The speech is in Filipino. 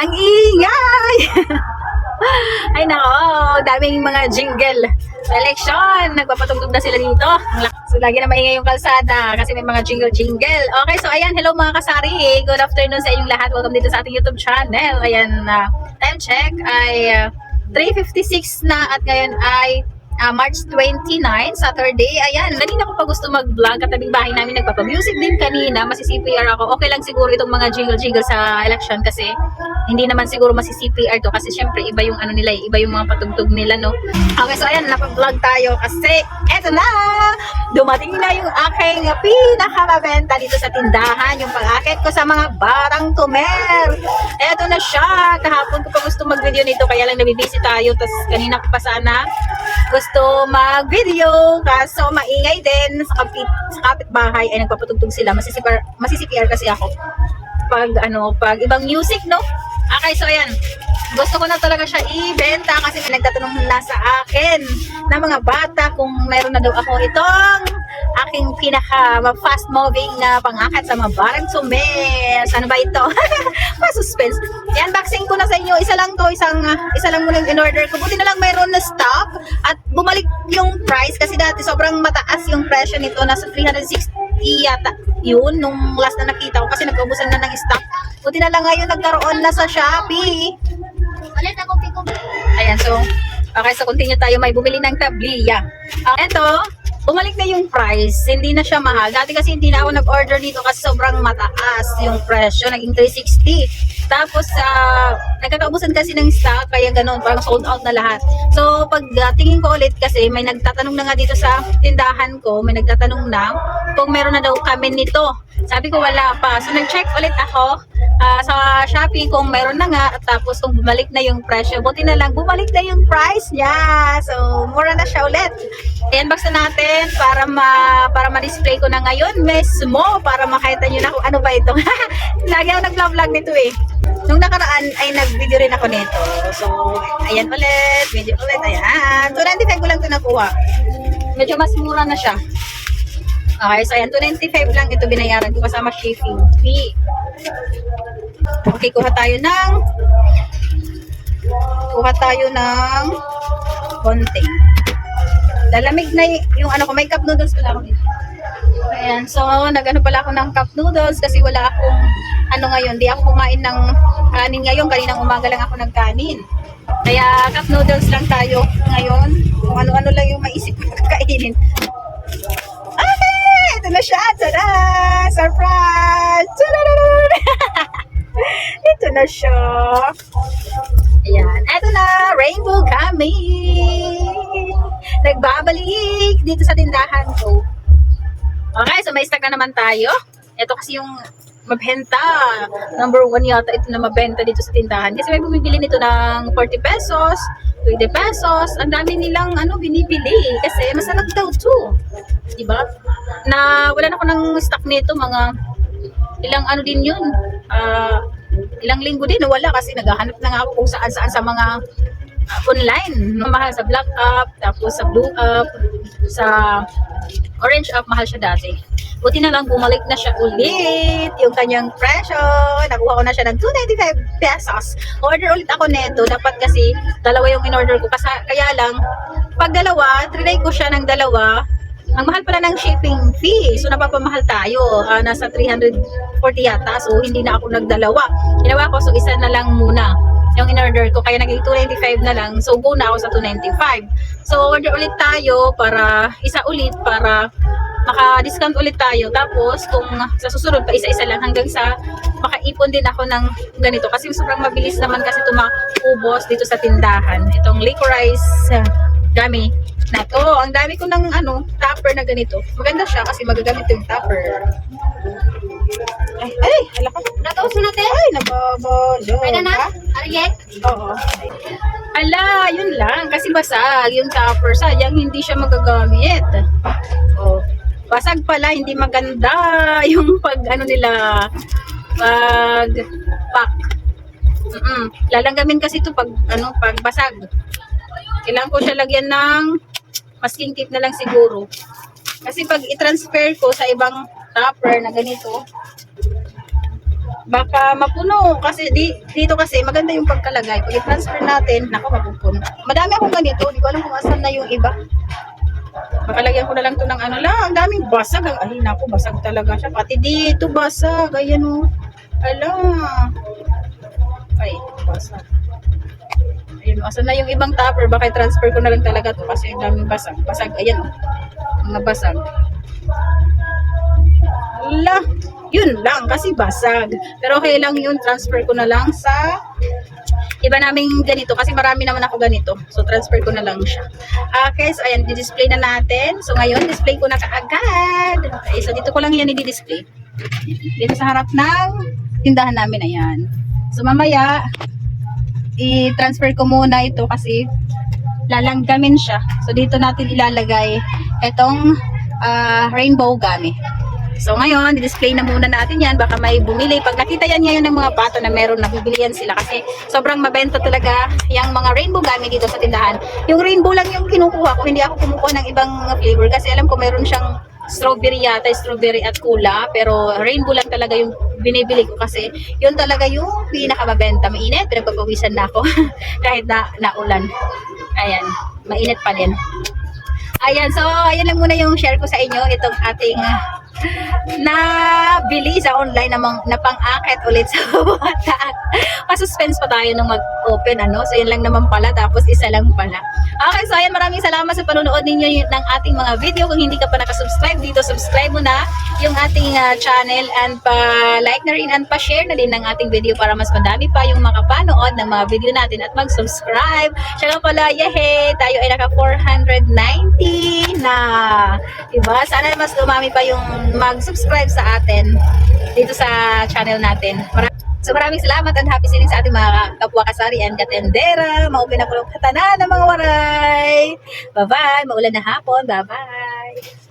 Ang ingay! Ay nako, daming mga jingle. Election, nagpapatugtog na sila dito. So, lagi na maingay yung kalsada kasi may mga jingle-jingle. Okay, so ayan, hello mga kasari. Good afternoon sa inyong lahat. Welcome dito sa ating YouTube channel. Ayan, na time check ay ah, 3.56 na at ngayon ay ah, March 29, Saturday. Ayan, kanina ko pa gusto mag-vlog. Katabing bahay namin nagpapa-music din kanina. Masi-CPR ako. Okay lang siguro itong mga jingle-jingle sa election kasi hindi naman siguro masi-CPR to kasi syempre iba yung ano nila, eh, iba yung mga patugtog nila, no? Okay, so ayan, napa-vlog tayo kasi eto na! Dumating na yung aking pinakamabenta dito sa tindahan, yung pag-akit ko sa mga barang tumer. Eto na siya. Kahapon ko pa gusto mag-video nito kaya lang nabibisi tayo. Tapos kanina ko pa sana gusto mag-video kaso maingay din sa kapit sa kapitbahay ay nagpapatugtog sila masisipar masisipr kasi ako pag ano pag ibang music no okay so ayan gusto ko na talaga siya ibenta kasi may nagtatanong na sa akin na mga bata kung meron na daw ako itong aking pinaka fast moving na pangakat sa mga barang sumes. Ano ba ito? Ma-suspense. I-unboxing ko na sa inyo. Isa lang to, isang isa lang muna yung in-order ko. Buti na lang mayroon na stock bumalik yung price kasi dati sobrang mataas yung presyo nito. Nasa 360 yata yun nung last na nakita ko kasi nag-ubusan na ng stock. Buti na lang ngayon nagkaroon na sa Shopee. Ulit ako piko. Ayan, so, okay, so continue tayo. May bumili ng tabliya. Uh, eto, bumalik na yung price. Hindi na siya mahal. Dati kasi hindi na ako nag-order dito kasi sobrang mataas yung presyo. Naging 360. Tapos, uh, nagkakaubusan kasi ng stock, kaya ganun, parang sold out na lahat. So, pag uh, tingin ko ulit kasi, may nagtatanong na nga dito sa tindahan ko, may nagtatanong na kung meron na daw kami nito. Sabi ko wala pa. So, nag-check ulit ako ah, sa Shopee kung meron na nga at tapos kung bumalik na yung presyo. Buti na lang, bumalik na yung price niya. So, mura na siya ulit. I-unbox na natin para ma para ma-display ko na ngayon mismo para makita niyo na kung ano ba ito. Lagi ako nag-vlog nito eh. Nung nakaraan ay nag-video rin ako nito. So, ayan ulit, video ulit, ayan. So, 95 ko lang ito nakuha. Medyo mas mura na siya. Okay, so ayan, 295 lang ito binayaran ko kasama shipping fee. Okay, kuha tayo ng kuha tayo ng konti. Lalamig na yung ano ko, may cup noodles pala ako dito. Ayan, so nagano pala ako ng cup noodles kasi wala akong ano ngayon, di ako kumain ng kanin ngayon, kaninang umaga lang ako nagkanin. Kaya cup noodles lang tayo ngayon. Kung ano-ano lang yung maisip ko kakainin. Ay, ito na siya. Tada! Surprise! Ito na siya. Ayan. Ito na. Rainbow kami. Nagbabalik dito sa tindahan ko. Okay, so may stock na naman tayo. Ito kasi yung mabenta. Number one yata ito na mabenta dito sa tindahan. Kasi may bumibili nito ng 40 pesos, 20 pesos. Ang dami nilang ano binibili. Kasi masarap daw to. Diba? Na wala na ako ng stock nito. Mga ilang ano din yun. Ah, ilang linggo din nawala kasi naghahanap na nga ako kung saan saan sa mga online. Mahal sa Black Up, tapos sa Blue Up, sa Orange Up, mahal siya dati. Buti na lang bumalik na siya ulit yung kanyang presyo. Nakuha ko na siya ng 295 pesos. Order ulit ako neto. Dapat kasi dalawa yung in-order ko. Kasi, kaya lang, pag dalawa, trinay ko siya ng dalawa. Ang mahal pala ng shipping fee. So, napapamahal tayo. Ah, nasa 340 yata. So, hindi na ako nagdalawa. Ginawa ko, so isa na lang muna yung in-order ko. Kaya naging 295 na lang. So, go na ako sa 295. So, order ulit tayo para, isa ulit para maka-discount ulit tayo. Tapos, kung sa susunod pa isa-isa lang hanggang sa makaipon din ako ng ganito. Kasi sobrang mabilis naman kasi tumaubos dito sa tindahan. Itong licorice gummy na to. Ang dami ko ng ano, topper na ganito. Maganda siya kasi magagamit yung topper. Ay, ay, hala ka. Natausin natin. Ay, nababalo. Pwede na? Ha? Ariek? Oo. Ala, yun lang. Kasi basag yung topper. Sayang hindi siya magagamit. Oh. Basag pala, hindi maganda yung pag ano nila, pag pack. Mm-mm. Lalanggamin kasi ito pag ano, pag basag. Kailangan ko siya lagyan ng masking tape na lang siguro. Kasi pag i-transfer ko sa ibang topper na ganito, baka mapuno kasi di, dito kasi maganda yung pagkalagay. Pag i-transfer natin, nako mapupuno. Madami akong ganito, di ko alam kung asan na yung iba. Makalagyan ko na lang to ng ano lang, ang daming basag. Ang ay nako, basag talaga siya. Pati dito basag, ayan o. Ala. Ay, basag. Ayun, asan na yung ibang topper? Baka i-transfer ko na lang talaga to kasi ang daming basag. Basag, ayan o. Mga basag. Ala, yun lang kasi basag. Pero okay lang yun, transfer ko na lang sa iba naming ganito kasi marami naman ako ganito. So transfer ko na lang siya. Okay, so ayan, di-display na natin. So ngayon, display ko na kaagad. Okay, so dito ko lang yan i-display. Dito sa harap ng tindahan namin, ayan. So mamaya, i-transfer ko muna ito kasi lalanggamin siya. So dito natin ilalagay itong ah, rainbow gummy. So ngayon, i-display na muna natin yan. Baka may bumili. Pag nakita yan ngayon ng mga bata na meron, nabibili yan sila. Kasi sobrang mabenta talaga yung mga rainbow gummy dito sa tindahan. Yung rainbow lang yung kinukuha ko. Hindi ako kumukuha ng ibang flavor. Kasi alam ko meron siyang strawberry yata, strawberry at kula. Pero rainbow lang talaga yung binibili ko kasi yun talaga yung pinakamabenta. Mainit, pinagpapawisan na ako. Kahit na naulan. Ayan, mainit pa din. Ayan, so ayan lang muna yung share ko sa inyo itong ating na bili sa online na, mang, na pang-akit ulit sa bata. Pasuspense pa tayo nung mag-open ano. So yun lang naman pala tapos isa lang pala. Okay, so ayan maraming salamat sa panonood ninyo ng ating mga video. Kung hindi ka pa nakasubscribe dito, subscribe mo na yung ating ah, channel and pa-like na rin and pa-share na din ng ating video para mas madami pa yung makapanood ng mga video natin at mag-subscribe. Nga pala, yehe! Tayo ay naka 490 na. Diba? Sana mas dumami pa yung mag-subscribe sa atin dito sa channel natin. So maraming salamat and happy selling sa ating mga kapwa kasari and katendera. Maupin na kulong katanan ng mga waray. Bye-bye. Maulan na hapon. Bye-bye.